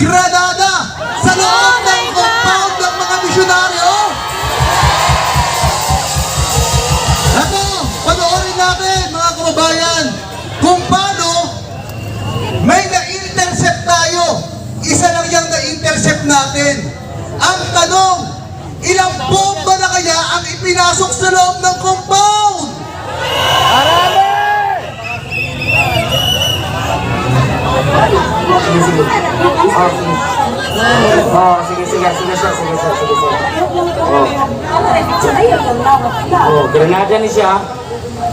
granada sa loob ng compound ng mga misyonaryo. Ito, panoorin natin mga kababayan kung paano may na-intercept tayo. Isa lang yung na-intercept natin. Ang tanong, ilang bomba na kaya ang ipinasok sa loob ng compound? Oh, sige. Oh, sige, sige, sige, sige. Oh. Oh, granada ni siya.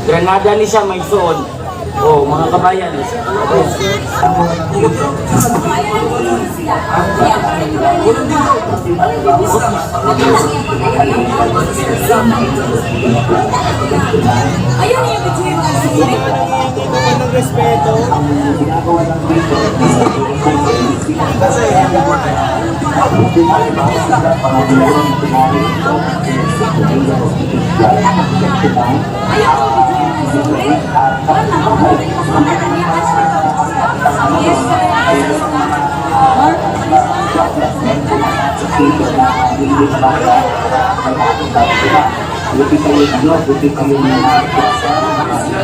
Granada ni siya may suon. Oh, mga kabayan. Ayun yung bitsin ng sirik. Buti kayo, ano, buti kayo mga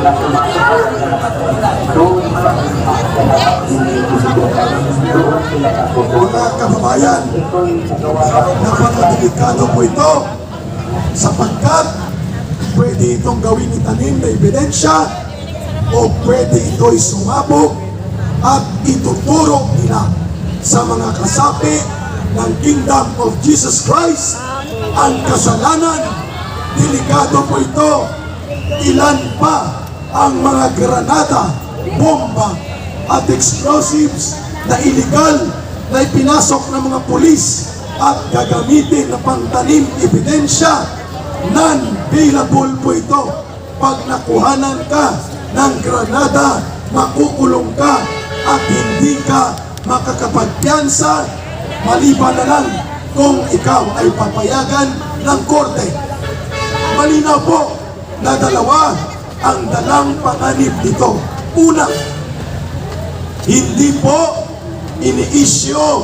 Mga kababayan, napakadelikado po ito sapagkat pwede itong gawin itanim na ebidensya o pwede ito'y sumabog at ituturo nila sa mga kasapi ng Kingdom of Jesus Christ ang kasalanan. Delikado po ito. Ilan pa ang mga granada, bomba at explosives na illegal na ipinasok ng mga pulis at gagamitin na pangtanim ebidensya non-bailable po ito. Pag nakuhanan ka ng granada, makukulong ka at hindi ka makakapagpiansa maliban na lang kung ikaw ay papayagan ng korte. Malinaw po na dalawa ang dalang panganib nito. Una, hindi po ini-issue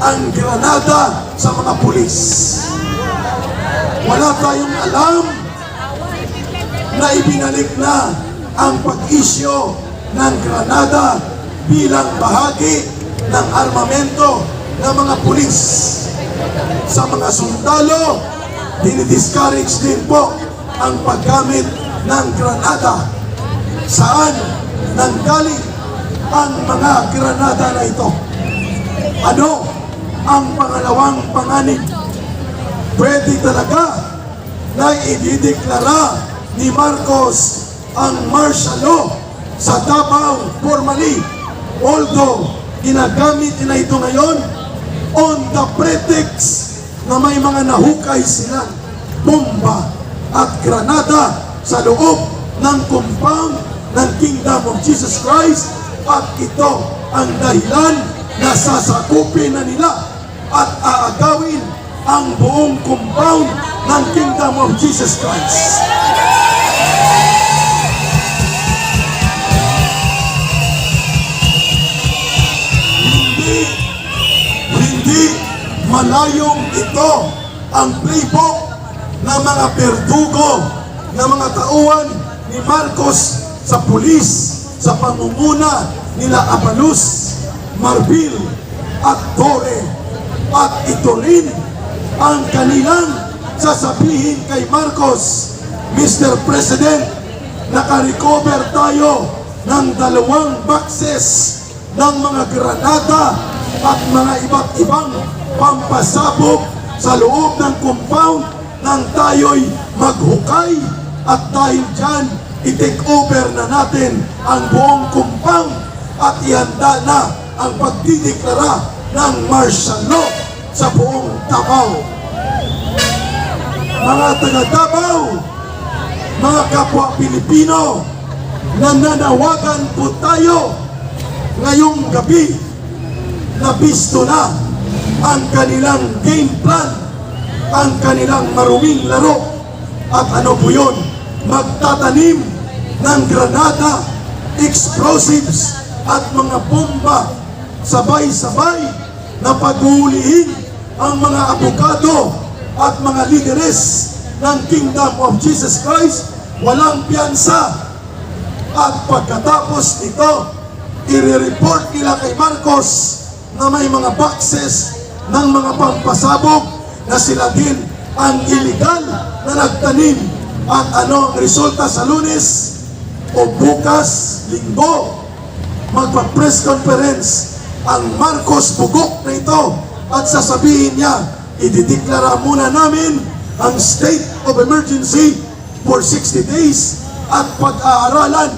ang granada sa mga pulis. Wala tayong alam na ibinalik na ang pag-issue ng granada bilang bahagi ng armamento ng mga pulis. Sa mga sundalo, dinidiscourage din po ang paggamit ng granada. Saan nanggaling ang mga granada na ito? Ano ang pangalawang panganib? Pwede talaga na idideklara ni Marcos ang martial law sa Davao formally. Although ginagamit nila ito ngayon on the pretext na may mga nahukay silang bomba at granada sa loob ng compound ng Kingdom of Jesus Christ at ito ang dahilan na sasakupin na nila at aagawin ang buong compound ng Kingdom of Jesus Christ. Hindi, hindi malayong ito ang playbook ng mga perdugo ng mga tauhan ni Marcos sa pulis sa pangunguna nila Abalus, Marbil at Torre at ito rin ang kanilang sasabihin kay Marcos Mr. President nakarecover tayo ng dalawang boxes ng mga granada at mga iba't ibang pampasabog sa loob ng compound nang tayo'y maghukay at dahil dyan i-take over na natin ang buong compound at ihanda na ang pagdideklara ng martial law sa buong Davao. Mga taga Davao, mga kapwa Pilipino, nananawagan po tayo ngayong gabi na bisto na ang kanilang game plan, ang kanilang maruming laro. At ano po yun? Magtatanim ng granada, explosives at mga bomba. Sabay-sabay na paghuhulihin ang mga abogado at mga lideres ng Kingdom of Jesus Christ. Walang piyansa. At pagkatapos nito i-report nila kay Marcos na may mga boxes ng mga pampasabog na sila din ang illegal na nagtanim. At ano ang resulta sa lunes? O bukas, linggo magpa-press conference ang Marcos Bugok na ito at sasabihin niya, idideklara muna namin ang state of emergency for 60 days at pag-aaralan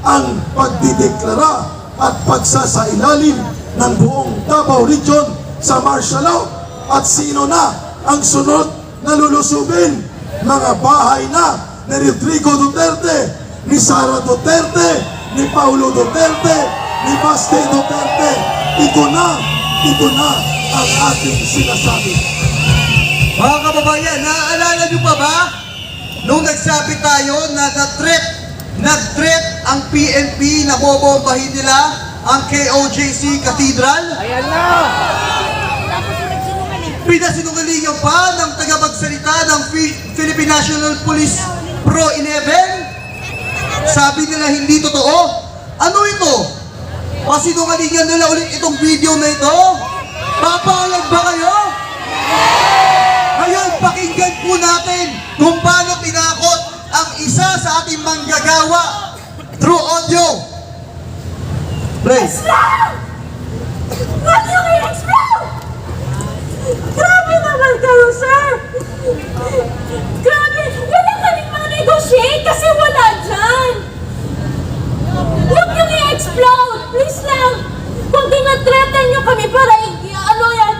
ang pagdideklara at pagsasailalim ng buong Davao Region sa martial law. At sino na ang sunod na lulusubin mga bahay na ni Rodrigo Duterte, ni Sara Duterte, ni Paulo Duterte, ni Baste Duterte. Ito na, ito na ang ating sinasabi. Mga kababayan, naaalala nyo pa ba? Nung nagsabi tayo na na-threat, nag-threat ang PNP na bobombahin nila ang KOJC Cathedral? Ayan na! Pinasinungalingan pa ng tagapagsalita ng Philippine National Police Pro 11? Sabi nila hindi totoo? Ano ito? Pasinungalingan nila ulit itong video na ito? Papalag ba kayo? Ngayon, pakinggan po natin kung paano tinakot ang isa sa ating manggagawa through audio. Please. Ba't yung i-explode? Grabe naman kayo, sir! Grabe! Wala kaming mga negotiate kasi wala dyan! Huwag yung i-explode! Please lang! Kung tinathreaten nyo kami para ano yan,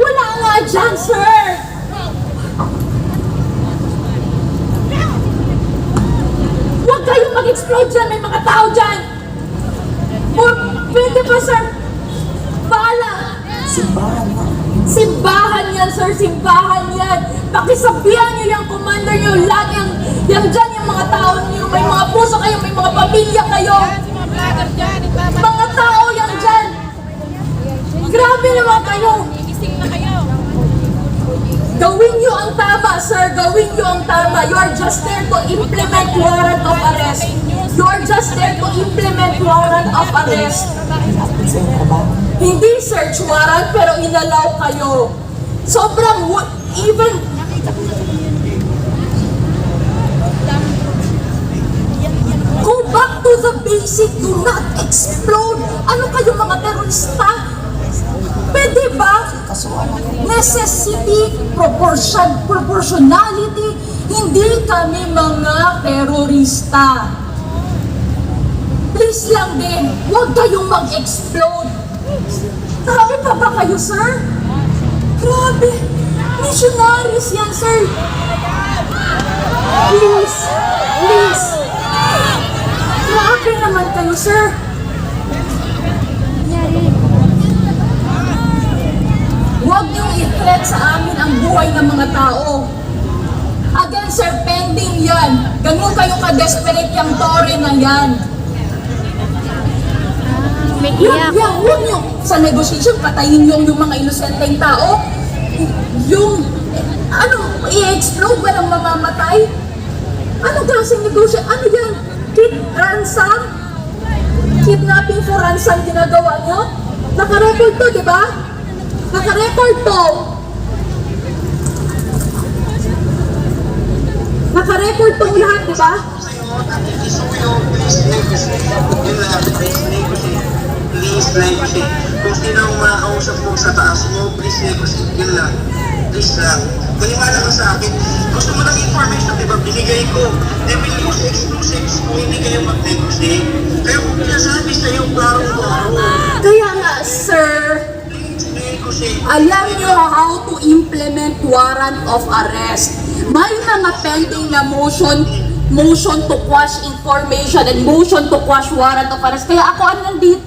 wala nga dyan, sir! Huwag kayong mag-explode dyan! May mga tao dyan! Pwede ba, sir? Bahala! Simbahan Simbahan yan, sir! Simbahan yan! Pakisabihan niyo yung commander niyo, lahat yung, yung dyan, yung mga tao niyo, may mga puso kayo, may mga pamilya kayo! Mga tao yan dyan! Grabe naman kayo! Gawin niyo ang tama, sir. Gawin niyo ang tama. You are just there to implement warrant of arrest. You are just there to implement warrant of arrest. Hindi search warrant, pero inalaw kayo. Sobrang, even, go back to the basic. Do not explode. Ano kayo mga terorista? Pwede ba? Necessity, proportion, proportionality, hindi kami mga terorista. Please lang din, huwag kayong mag-explode. Tao pa ba kayo, sir? Grabe, missionaries yan, sir. Please, please. Grabe naman kayo, sir. Huwag niyong i-threat sa amin ang buhay ng mga tao. Again, sir, pending yan. Ganun kayo ka-desperate yung tore na yan. May iyak. huwag niyo sa negotiation, patayin yung, yung mga inosenteng tao. Yung, ano, i-explode, walang mamamatay. Anong klaseng negotiation? Ano yan? Kid ransom? Kidnapping for ransom ginagawa niyo? Nakarecord to, di ba? Nakarecord to. Nakarecord tong lahat, di ba? Please negotiate. Kung sino ang makakausap mo sa taas mo, please negotiate. Yun lang. Please lang. Maniwala ka sa akin. Gusto mo ng information, di ba? Binigay ko. Eh, sa exclusives kung hindi kayo mag-negotiate. Kaya kung pinasabi sa iyo, klaro klaro. Kaya nga, sir, alam nyo how to implement warrant of arrest. May mga pending na motion motion to quash information and motion to quash warrant of arrest. Kaya ako ang nandito